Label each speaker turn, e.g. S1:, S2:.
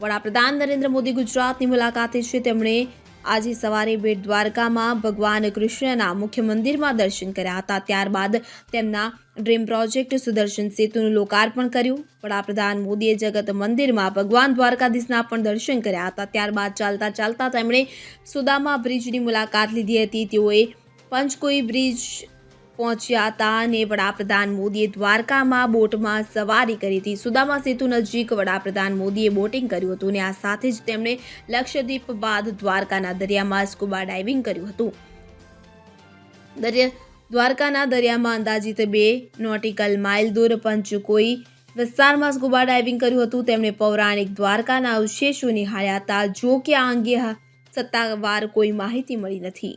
S1: વડાપ્રધાન નરેન્દ્ર મોદી ગુજરાતની મુલાકાતે છે. તેમણે આજે સવારે બેટ દ્વારકામાં ભગવાન કૃષ્ણના મુખ્ય મંદિરમાં દર્શન કર્યા હતા. ત્યારબાદ તેમના ડ્રીમ પ્રોજેક્ટ સુદર્શન સેતુનું લોકાર્પણ કર્યું. વડાપ્રધાન મોદીએ જગત મંદિરમાં ભગવાન દ્વારકાધીશના પણ દર્શન કર્યા હતા. ત્યારબાદ ચાલતા ચાલતા તેમણે સુદામા બ્રિજની મુલાકાત લીધી હતી. તેઓએ પંચકોઈ બ્રિજ પહોંચ્યા હતા અને વડાપ્રધાન મોદીએ દ્વારકામાં બોટમાં સવારી કરી હતી. સુદામા સેતુ નજીક વડાપ્રધાન મોદીએ બોટિંગ કર્યું હતું અને આ સાથે જ તેમણે લક્ષદ્વીપ બાદ દ્વારકાના દરિયામાં સ્કુબા ડાઇવિંગ કર્યું હતું. દરિયા, દ્વારકાના દરિયામાં અંદાજિત બે નોટિકલ માઇલ દૂર પંચકોઈ વિસ્તારમાં સ્કુબા ડાઇવિંગ કર્યું હતું. તેમણે પૌરાણિક દ્વારકાના અવશેષો નિહાળ્યા હતા. જો કે આ અંગે સત્તાવાર કોઈ માહિતી મળી નથી.